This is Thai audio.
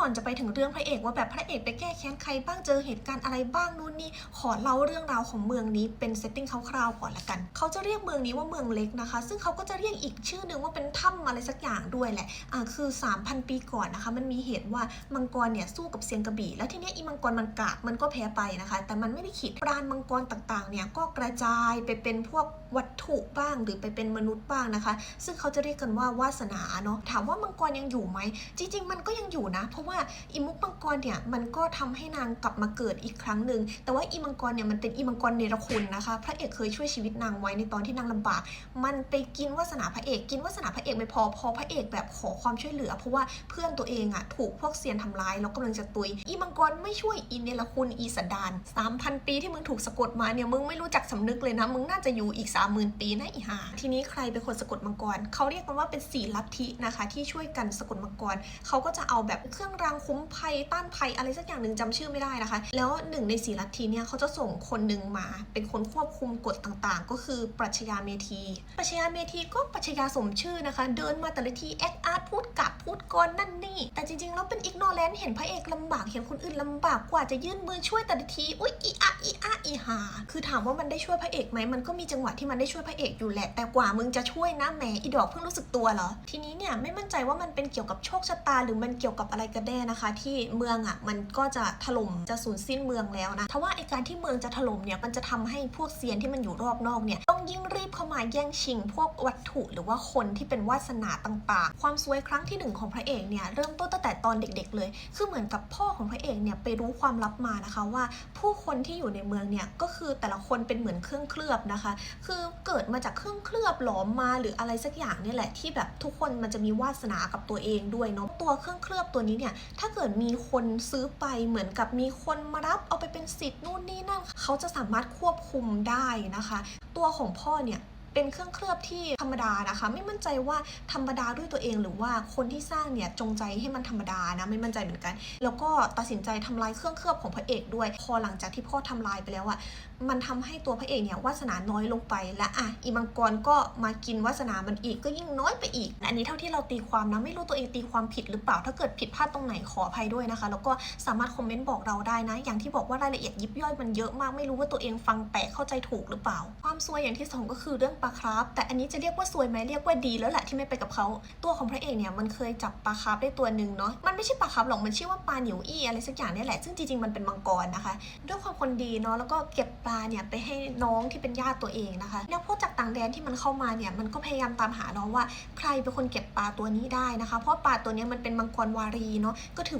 ก่อนจะไปถึงเรื่องพระเอกว่าแบบพระเอกไปแก้แค้นใครบ้างเจอเหตุการณ์อะไรบ้างนู่นนี่ขอเล่าเรื่องราวของเมืองนี้เป็นเซตติ้งคร่าวๆก่อนละกันเขาจะเรียกเมืองนี้ว่าเมืองเล็กนะคะ ซึ่งเขาก็จะเรียกอีกชื่อหนึ่งว่าเป็นถ้ำอะไรสักอย่างด้วยแหละอ่าคือ 3,000 ปีก่อนนะคะ มันมีเหตุว่ามังกรเนี่ยสู้กับเซียงกระบี่ แล้วทีนี้อีมังกรมันกากมันก็แพ้ไปนะคะ แต่มันไม่ได้ขีดปราณมังกรต่างๆเนี่ยก็กระจายไปเป็นพวกวัตถุบ้างหรือไปเป็นมนุษย์บ้างนะคะ ซึ่งเขาจะเรียกกันว่าวาสนาเนาะถามว่ามังกรยังอยู่ไหมจริง ๆ มันก็ยังอยู่นะเพราะว่าอีมุกมังกรเนี่ยมันก็ทำให้นางกลับมาเกิดอีกครั้งหนึ่งแต่ว่าอีมังกรเนี่ยมันเป็นอีมังกรเนรคุณนะคะพระเอกเคยช่วยชีวิตนางไว้ในตอนที่นางลำบาก มันไปกินวาสนาพระเอก กินวาสนาพระเอกไม่พอพอพระเอกแบบขอความช่วยเหลือ เพราะว่าเพื่อนตัวเองอะถูกพวกเซียนทำร้ายแล้วกำลังจะตุย อีมังกรไม่ช่วยอีเนรคุณอีสันดาน3,000 ปีที่มึงถูกสะกดมาเนี่ยมึงไม่รู้จักสำนึกเลยนะมึงน่าจะอยู่อีก 30,000 ปีนะอีห่าทีนี้ใครเป็นคนสะกดมังกรเขาเรียกกันว่าเป็นสี่ลัทธินะคะที่ช่วยกันสะกดมังกรเขาก็จะเอาแบบเครื่องรางคุ้มภัยต้านภัยอะไรสักอย่างหนึ่งจำชื่อไม่ได้นะคะ แล้วหนึ่งในสีลัทธิเนี่ยเขาจะส่งคนหนึ่งมา เป็นคนควบคุมกฎต่างๆ ก็คือปรัชญาเมธี ปรัชญาเมธีก็ปรัชญาสมชื่อนะคะ เดินมาแต่ละทีแอคอาร์ตพูดกับพูดกรนั่นนี่ แต่จริงๆแล้วเป็นอิกโนแลนเห็นพระเอกลำบากเห็นคนอื่นลำบากกว่าจะยื่นมือช่วยแต่ละทีอุ๊ยอีอะอีอะอีหาคือถามว่ามันได้ช่วยพระเอกไหมมันก็มีจังหวะที่มันได้ช่วยพระเอกอยู่แหละ แต่กว่ามึงจะช่วยนะแหมอีดอกเพิ่งรู้สึกตัวเหรอทีนี้เนี่ยไม่มั่นใจว่ามันเป็นเกี่ยวกับโชคชะตาหรือมันเกี่ยวกับอะไรกันแน่นะคะ ที่เมืองอะมันก็จะถล่มจะสูญสิ้นเมืองแล้วนะถ้าะว่าไอการที่เมืองจะถล่มเนี่ยมันจะทำให้พวกเซียนที่มันอยู่รอบนอกเนี่ยต้องยิ่งรีบเข้ามาแย่งชิง พวกวัตถุหรือว่าคนที่เป็นวาสนาต่างๆ ความซวยครั้งที่หนึ่งของพระเอกเนี่ยเริ่มต้นตั้งแต่ตอนเด็กๆเลย คือเหมือนกับพ่อของพระเอกเนี่ยไปรู้ความลับมานะคะว่า ผู้คนที่อยู่ในเมืองเนี่ยก็คือแต่ละคนเป็นเหมือนเครื่องเคลือบนะคะ คือเกิดมาจากเครื่องเคลือบหลอมมาหรืออะไรสักอย่างนี่แหละที่แบบทุกคนมันจะมีวาสนากับตัวเองด้วยเนาะตัวเครื่องเคลือบตัวนี้เนี่ยถ้าเกิดมีคนซื้อไปเหมือนกับมีคนมารับเอาไปเป็นสิทธิ์นู่นนี่นั่นเขาจะสามารถควบคุมได้นะคะ ตัวของพ่อเนี่ย เป็นเครื่องเคลือบที่ธรรมดานะคะ ไม่มั่นใจว่าธรรมดาด้วยตัวเอง หรือว่าคนที่สร้างเนี่ยจงใจให้มันธรรมดานะไม่มั่นใจเหมือนกัน แล้วก็ตัดสินใจทำลายเครื่องเคลือบของพระเอกด้วย พอหลังจากที่พ่อทำลายไปแล้วอะมันทำให้ตัวพระเอกเนี่ยวาสนาน้อยลงไป และอะอีมังกรก็มากินวาสนามันอีกก็ยิ่งน้อยไปอีก อันนี้เท่าที่เราตีความนะไม่รู้ตัวเองตีความผิดหรือเปล่า ถ้าเกิดผิดพลาดตรงไหนขออภัยด้วยนะคะ แล้วก็สามารถคอมเมนต์บอกเราได้นะ อย่างที่บอกว่ารายละเอียดยิบย่อยมันเยอะมากไม่รู้ว่าตัวเองฟังแปลเข้าใจถูกหรือเปล่า ความซวยอย่างที่สองก็คือเรื่องปลาคราฟแต่อันนี้จะเรียกว่าซวยไหมเรียกว่าดีแล้วแหละที่ไม่ไปกับเขาตัวของพระเอกเนี่ยมันเคยจับปลาคราฟได้ตัวหนึ่งเนาะมันไม่ใช่ปลาคราฟหรอกมันชื่อว่าปลาหนิวอี้อะไรสักอย่างนี่แหละซึ่งจริงๆมันเป็นมังกรนะคะด้วยความคนดีเนาะแล้วก็เก็บปลาเนี่ยไปให้น้องที่เป็นญาติตัวเองนะคะแล้วพวกจากต่างแดนที่มันเข้ามาเนี่ยมันก็พยายามตามหาเนาะว่า ใครเป็นคนเก็บปลาตัวนี้ได้นะคะ เพราะปลาตัวนี้มันเป็นมังกรวารีเนาะก็ถือ